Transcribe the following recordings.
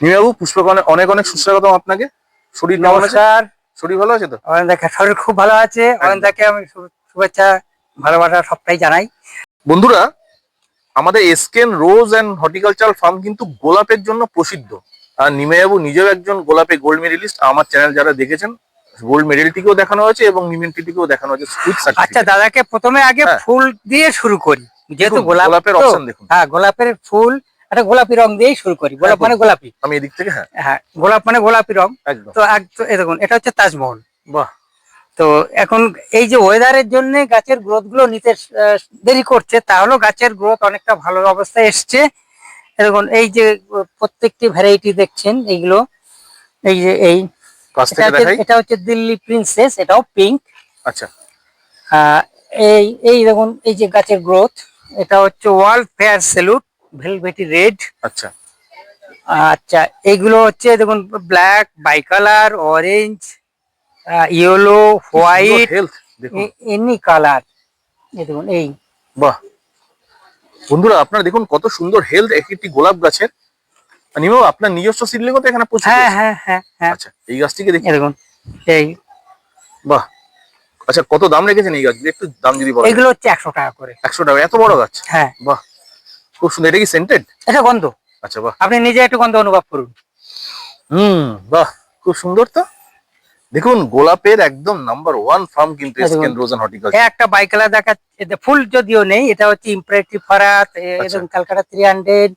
নিমাবু পুষ্পক অনেক অনেক অনেক সুস্বাগতম আপনাকে। শরীর নমস্কার। শরীর ভালো আছে তো? অয়নদাকে শরীর খুব ভালো আছে। অয়নদাকে আমি শুভেচ্ছা ভালোবাসা সবটাই জানাই। বন্ধুরা আমাদের Esken rose and horticulture farm কিন্তু গোলাপের জন্য প্রসিদ্ধ। আর নিমাইবাবু নিজেও একজন গোলাপে গোল্ড মেডেলিস্ট। আমার চ্যানেল যারা দেখেছেন গোল্ড মেডেলটিকেও দেখানো হয়েছে এবং নিমেন্টিটিকেও দেখানো হয়েছে আচ্ছা দাদাকে প্রথমে আগে হ্যাঁ। ফুল দিয়ে শুরু করি। যেহেতু গোলাপ গোলাপের অপশন দেখুন। হ্যাঁ গোলাপের ফুল একটা গোলাপি রং দিয়েই শুরু করি গোলাপ মানে গোলাপি। আমি এদিক থেকে হ্যাঁ। হ্যাঁ গোলাপ মানে গোলাপি রং। তো এই দেখুন এটা হচ্ছে তাজমহল। বাহ। তো এখন এই যে ওয়েদারের জন্য গাছের গ্রোথগুলো নিতে দেরি করছে তাহলেও গাছের গ্রোথ অনেকটা ভালো অবস্থায় এসছে। দেখুন এই যে প্রত্যেকটি ভ্যারাইটি দেখছেন এইগুলো এই যে এই এটা হচ্ছে এটা হচ্ছে দিল্লি প্রিন্সেস এটাও পিঙ্ক। আচ্ছা। এই এই দেখুন এই যে গাছের গ্রোথ এটা হচ্ছে world fair salute. Velvety red. আচ্ছা। আচ্ছা এইগুলো হচ্ছে দেখুন black bicolour orange yellow white দেখুন। এনি কালার দেখুন এই। বাহ। বন্ধুরা আপনারা দেখুন কত সুন্দর হেলথ একটি গোলাপ গাছের। নিমাবু আপনার নিজস্ব সিডলিংও তো এখানে প্রচুর হ্যাঁ হ্যাঁ হ্যাঁ হ্যাঁ। আচ্ছা এই গাছটিকে দেখি। দেখুন এই। বাহ। আচ্ছা কত দাম রেখেছেন এই গাছগুলো একটু দাম যদি বলেন। এগুলো হচ্ছে একশো টাকা করে। একশো টাকা এত বড় গাছ? হ্যাঁ। বাহ। খুব সুন্দর। এটা কি সেন্টেড এটা গন্ধ। আচ্ছা বাহ। আপনি নিজে একটু গন্ধ অনুভব করুন। হুম বাহ খুব সুন্দর তো। দেখুন গোলাপের একদম নাম্বার ওয়ান ফার্ম কিন্তু। এসকেন রোজ হর্টিকালচার একটা বাইকালা দেখাচ্ছে ফুল যদিও নেই এটা হচ্ছে ইম্পারেটিভ ফারাত। এবং ক্যালকাটা থ্রি হান্ড্রেড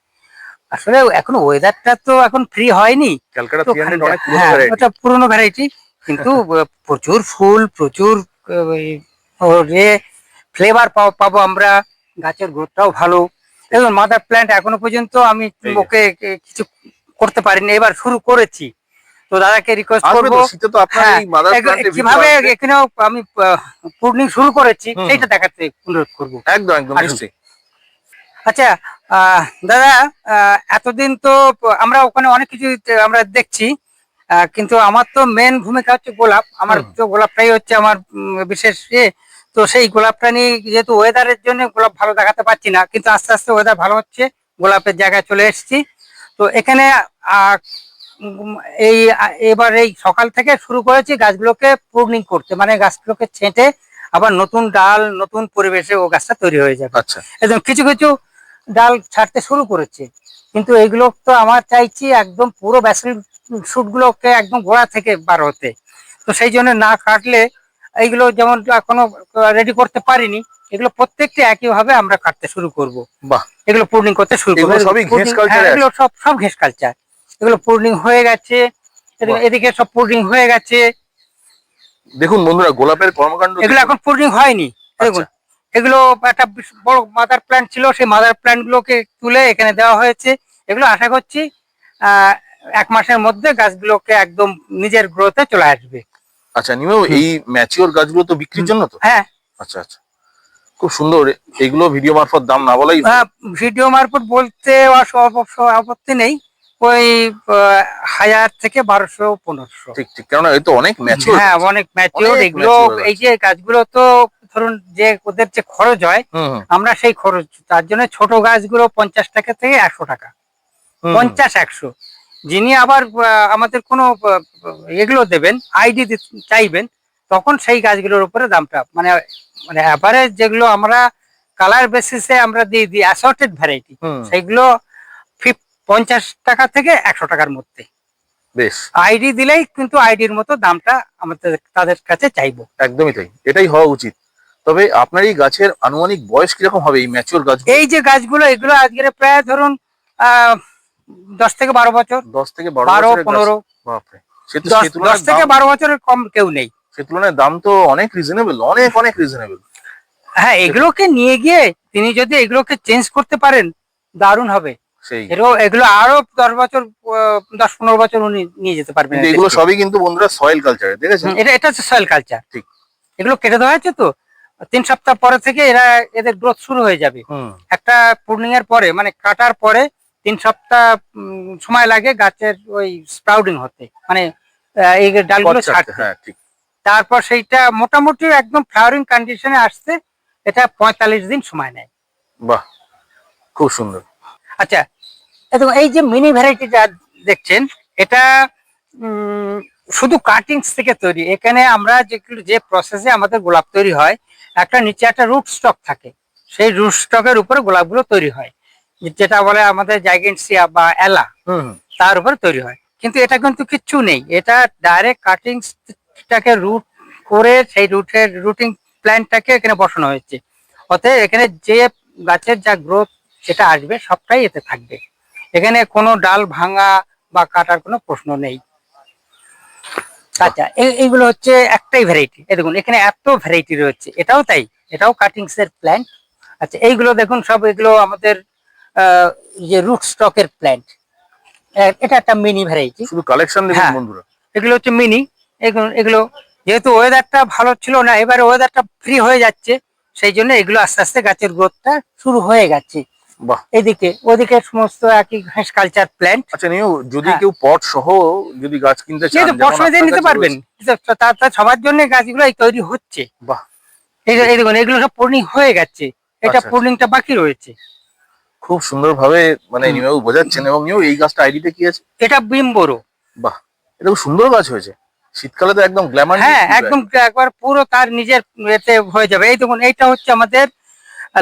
আসলে এখন ওয়েদারটা তো এখন ফ্রি হয়নি। ক্যালকাটা থ্রি হান্ড্রেড অনেক পুরনো হ্যাঁ। ওটা পুরোনো ভ্যারাইটি কিন্তু প্রচুর ফুল প্রচুর ফ্লেভার পাবো আমরা। গাছের গ্রোথটাও ভালো। এবং মাদার প্ল্যান্ট এখনও পর্যন্ত আমি ওকে কিছু করতে পারিনি এবার শুরু করেছি। তো দাদাকে রিকোয়েস্ট করব। হ্যাঁ, কীভাবে এখানেও আমি পূর্ণিং শুরু করেছি। সেইটা দেখাতে অনুরোধ করব। একদম একদম আচ্ছা আহ, দাদা আহ, এতদিন তো আমরা ওখানে অনেক কিছু আমরা দেখছি কিন্তু আমার তো মেন ভূমিকা হচ্ছে গোলাপ। আমার তো গোলাপটাই হচ্ছে আমার বিশেষ ইয়ে। তো সেই গোলাপটা নিয়ে যেহেতু ওয়েদারের জন্য গোলাপ ভালো দেখাতে পারছি না কিন্তু আস্তে আস্তে ওয়েদার ভালো হচ্ছে গোলাপের জায়গায় চলে এসেছি। তো এখানে এই এবার এই সকাল থেকে শুরু করেছি গাছগুলোকে প্রুনিং করতে মানে গাছগুলোকে ছেঁটে আবার নতুন ডাল নতুন পরিবেশে ও গাছটা তৈরি হয়ে যাবে। আচ্ছা। একদম কিছু কিছু ডাল ছাড়তে শুরু করেছে কিন্তু এইগুলো তো আমার চাইছি একদম পুরো ব্যাসিল শুটগুলোকে একদম গোড়া থেকে বার হতে। তো সেই জন্য না কাটলে এইগুলো যেমন এখনও রেডি করতে পারিনি এগুলো প্রত্যেকটি একইভাবে আমরা কাটতে শুরু করব। বাহ। এগুলো পূর্ণিং করতে শুরু করব। এগুলো হ্যাঁ, সব সব ঘেস কালচার এগুলো পূর্ণিং হয়ে গেছে। এদিকে- সব পূর্ণিং হয়ে গেছে। দেখুন বন্ধুরা গোলাপের কর্মকাণ্ড এগুলো এখন পূর্ণিং হয়নি। দেখুন আচ্ছা। এগুলো একটা বড় মাদার প্ল্যান্ট ছিল সেই মাদার প্ল্যান্ট গুলোকে তুলে এখানে দেওয়া হয়েছে। এগুলো আশা করছি আহ, এক মাসের মধ্যে গাছগুলোকে একদম নিজের গ্রোথে চলে আসবে। আচ্ছা নিমেও এই ম্যাচিওর গাছগুলো তো বিক্রির জন্য তো? হ্যাঁ। আচ্ছা আচ্ছা। খুব সুন্দর। এইগুলো ভিডিও মারফত দাম না বলাই? হ্যাঁ ভিডিও মারফত বলতে আপত্তি নেই। ওই হাজার থেকে বারোশো পনেরোশো। ঠিক ঠিক। কেননা এই তো অনেক ম্যাচিওর হ্যাঁ অনেক ম্যাচিওর এগুলো এই যে গাছগুলো তো ধরুন যে ওদের যে খরচ হয় আমরা সেই খরচ তার জন্য ছোট গাছগুলো পঞ্চাশ টাকা থেকে একশো টাকা। পঞ্চাশ একশো। যিনি আবার আমাদের কোনো এগুলো দেবেন আইডি চাইবেন তখন সেই গাছগুলোর উপরে দামটা মানে মানে অ্যাভারেজ যেগুলো আমরা কালার বেসিসে আমরা দিয়ে দিই অ্যাসর্টেড ভ্যারাইটি সেগুলো পঞ্চাশ টাকা থেকে একশো টাকার মধ্যে। বেশ। আইডি দিলেই কিন্তু আইডির মতো দামটা আমাদের তাদের কাছে চাইব। একদমই তাই এটাই হওয়া উচিত। তবে আপনার এই গাছের আনুমানিক বয়স কীরকম হবে এই ম্যাচিওর গাছ এই যে গাছগুলো এগুলো আজকের প্রায় ধরুন আহ দশ থেকে বারো বছর দশ থেকে বারো। পনেরো দশ থেকে বারো বছরের কম কেউ নেই। সে তুলনায় দাম তো অনেক রিজনেবল অনেক অনেক রিজনেবল হ্যাঁ এগুলোকে নিয়ে গিয়ে তিনি যদি এগুলোকে চেঞ্জ করতে পারেন দারুণ হবে। এগুলো আরও দশ বছর দশ পনেরো বছর উনি নিয়ে যেতে পারবেন। এগুলো সবই কিন্তু বন্ধুরা সয়েল কালচারে দেখেছেন? এটা এটা হচ্ছে সয়েল কালচার ঠিক। এগুলো কেটে দেওয়া হয়েছে তো? তিন সপ্তাহ পরে থেকে এরা এদের গ্রোথ শুরু হয়ে যাবে। একটা পূর্ণিং এর পরে মানে কাটার পরে তিন সপ্তাহ সময় লাগে গাছের ওই স্প্রাউডিং হতে। মানে এই ডালগুলো ছাড়তে, হ্যাঁ তারপর সেইটা মোটামুটি একদম ফ্লাওয়ারিং কন্ডিশনে আসতে এটা পঁয়তাল্লিশ দিন সময় নেয়। বাহ খুব সুন্দর। আচ্ছা এই দেখুন, এই যে মিনি ভ্যারাইটি যা দেখছেন এটা শুধু কাটিংস থেকে তৈরি। এখানে আমরা যেগুলো যে প্রসেসে আমাদের গোলাপ তৈরি হয় একটা নিচে একটা রুট স্টক থাকে। সেই রুট স্টকের উপরে গোলাপগুলো তৈরি হয়। যেটা বলে আমাদের জাইগেন্সিয়া বা এলা। তার উপরে তৈরি হয়। কিন্তু এটা কিন্তু কিচ্ছু নেই। এটা ডাইরেক্ট কাটিংসটাকে রুট করে সেই রুটের রুটিং প্ল্যানটাকে এখানে বসানো হয়েছে। অতএব এখানে যে গাছের যা গ্রোথ সেটা আসবে সবটাই এতে থাকবে। এখানে কোনো ডাল ভাঙা বা কাটার কোনো প্রশ্ন নেই। আচ্ছা এই- এইগুলো হচ্ছে একটাই ভ্যারাইটি এই দেখুন এখানে এত ভ্যারাইটি রয়েছে। এটাও তাই এটাও কাটিংস এর প্ল্যান্ট আচ্ছা এইগুলো দেখুন সব এগুলো আমাদের যে রুট স্টকের প্ল্যান্ট এটা একটা মিনি ভ্যারাইটি শুধু কালেকশন দেখুন হ্যাঁ। বন্ধুরা? এগুলো হচ্ছে মিনি এগুলো যেহেতু ওয়েদারটা ভালো ছিল না এবারে ওয়েদারটা ফ্রি হয়ে যাচ্ছে সেই জন্য এগুলো আস্তে আস্তে গাছের গ্রোথটা শুরু হয়ে গেছে। বাহ। এদিকে ওদিকে সমস্ত একই ঘাস কালচার প্ল্যান্ট আচ্ছা নিও যদি হ্যাঁ। কেউ পট সহ যদি গাছ কিনতে চান যেমন পছন্দ নিতে পারবেন। তার সবার জন্য গাছগুলো তৈরি হচ্ছে। বাহ। এই দেখুন এগুলো সব পূর্ণিং হয়ে গেছে। এটা আচ্ছা, পূর্ণিংটা বাকি রয়েছে। খুব সুন্দর ভাবে মানে হুম। বোঝাচ্ছেন এবং নিও এই গাছটা আইডিতে কি আছে? এটা বিম্বরো বাহ এটা খুব সুন্দর গাছ হয়েছে। শীতকালে তো একদম গ্ল্যামার হ্যাঁ একদম একবার পুরো তার নিজের এতে হয়ে যাবে। এই দেখুন এইটা হচ্ছে আমাদের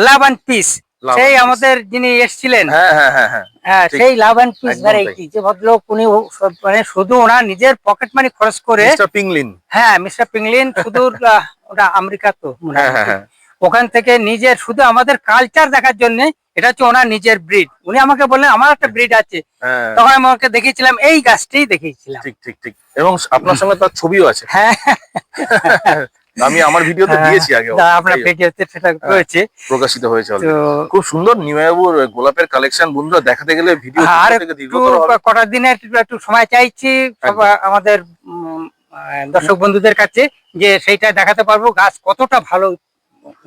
লাভান পিস সেই আমাদের যিনি এসেছিলেন। হ্যাঁ হ্যাঁ হ্যাঁ হ্যাঁ। সেই লাভান পিস ভ্যারাইটি যে ভদ্রলোক উনি মানে শুধু ওনার নিজের পকেট মানি খরচ করে পিংলিন হ্যাঁ মিস্টার পিংলিন শুধু ওটা আমেরিকা তো ওখান থেকে নিজের শুধু আমাদের কালচার দেখার জন্য এটা হচ্ছে ওনার নিজের ব্রিড উনি আমাকে বললেন আমার একটা ব্রিড আছে। হ্যাঁ। তখন আমি আমাকে দেখিয়েছিলাম এই গাছটাই দেখিয়েছিলাম। ঠিক ঠিক ঠিক। এবং আপনার সঙ্গে তার ছবিও আছে। হ্যাঁ। আমি আমার ভিডিওতে হ্যাঁ, দিয়েছি আগে। আপনার পেজেতে সেটা রয়েছে। প্রকাশিত হয়েছে খুব সুন্দর নিমায়াবুর গোলাপের কালেকশন বন্ধুরা দেখাতে গেলে ভিডিও আর কটা দিনের একটু সময় চাইছি আমাদের দর্শক বন্ধুদের কাছে যে সেইটা দেখাতে পারব। গাছ কতটা ভালো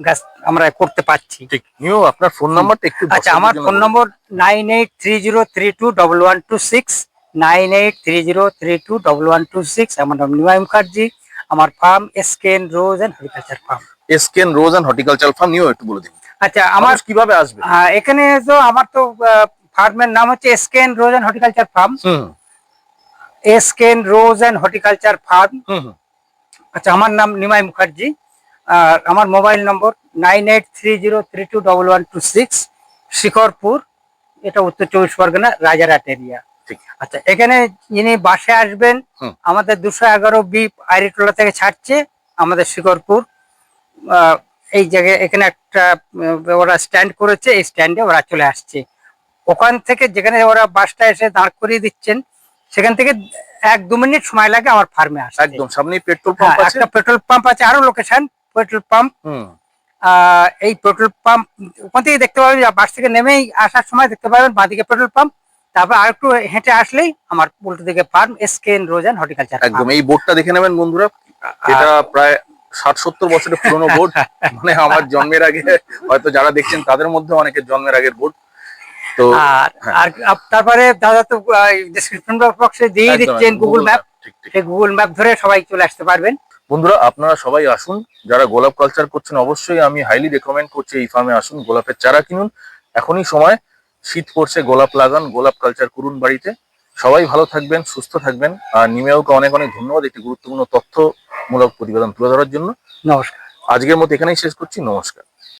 গাছ আমরা করতে পারছি। ঠিক নিও আপনার ফোন নাম্বারটা একটু আচ্ছা আমার phone number nine eight three zero three two double one two six nine eight three zero three two double one two six আমার নাম নিমাই মুখার্জি আমার farm Esken rose and horticulture farm Esken rose and horticulture farm নিও একটু বলে দিন। আচ্ছা আমার কীভাবে আসবে? এখানে তো আমার তো ফার্মের নাম হচ্ছে Esken rose and horticulture farm হুম এসকেন রোজ অ্যান্ড হর্টিকালচার ফার্ম। আচ্ছা আমার নাম নিমাই মুখার্জি আর আমার mobile number nine eight three zero three two double one two six Shikharpur এটা উত্তর চব্বিশ পরগনা রাজারহাট এরিয়া আচ্ছা এখানে যিনি বাসে আসবেন আমাদের দুশো এগারো বি আইরিটোলা থেকে ছাড়ছে আমাদের শিকরপুর এই জায়গায় এখানে একটা ওরা স্ট্যান্ড করেছে এই স্ট্যান্ডে ওরা চলে আসছে। ওখান থেকে যেখানে ওরা বাসটা এসে দাঁড় করিয়ে দিচ্ছেন সেখান থেকে এক দু মিনিট সময় লাগে আমার ফার্মে আসতে। একদম সামনেই পেট্রোল পাম্প আছে। একটা পেট্রোল পাম্প আছে আরও লোকেশন পেট্রোল পাম্প। এই পেট্রোল পাম্প ওখান থেকে দেখতে পাবেন বাস থেকে নেমেই আসার সময় দেখতে পাবেন বাঁদিকে পেট্রোল পাম্প। তারপর আর একটু হেঁটে আসলেই আমার উল্টো দিকে farm Esken rose and horticulture একদম এই বোর্ডটা দেখে নেবেন বন্ধুরা। এটা প্রায় ষাট সত্তর বছরের পুরনো বোর্ড। মানে আমার জন্মের আগে হয়তো যারা দেখছেন তাদের মধ্যে অনেকের জন্মের আগের বোর্ড। তো আর হ্যাঁ। তারপরে দাদা তো ডিসক্রিপশন বক্সে দিয়ে দিচ্ছেন গুগল ম্যাপ সেই গুগল ম্যাপ ধরে সবাই চলে আসতে পারবেন। বন্ধুরা আপনারা সবাই আসুন। যারা গোলাপ কালচার করছেন অবশ্যই আমি হাইলি রেকমেন্ড করছি এই ফার্মে আসুন গোলাপের চারা কিনুন। এখনই সময় শীত পড়ছে গোলাপ লাগান গোলাপ কালচার করুন বাড়িতে। সবাই ভালো থাকবেন সুস্থ থাকবেন। আর নিমেওকে অনেক অনেক ধন্যবাদ একটি গুরুত্বপূর্ণ তথ্যমূলক প্রতিবেদন তুলে ধরার জন্য। নমস্কার। আজকের মতো এখানেই শেষ করছি নমস্কার।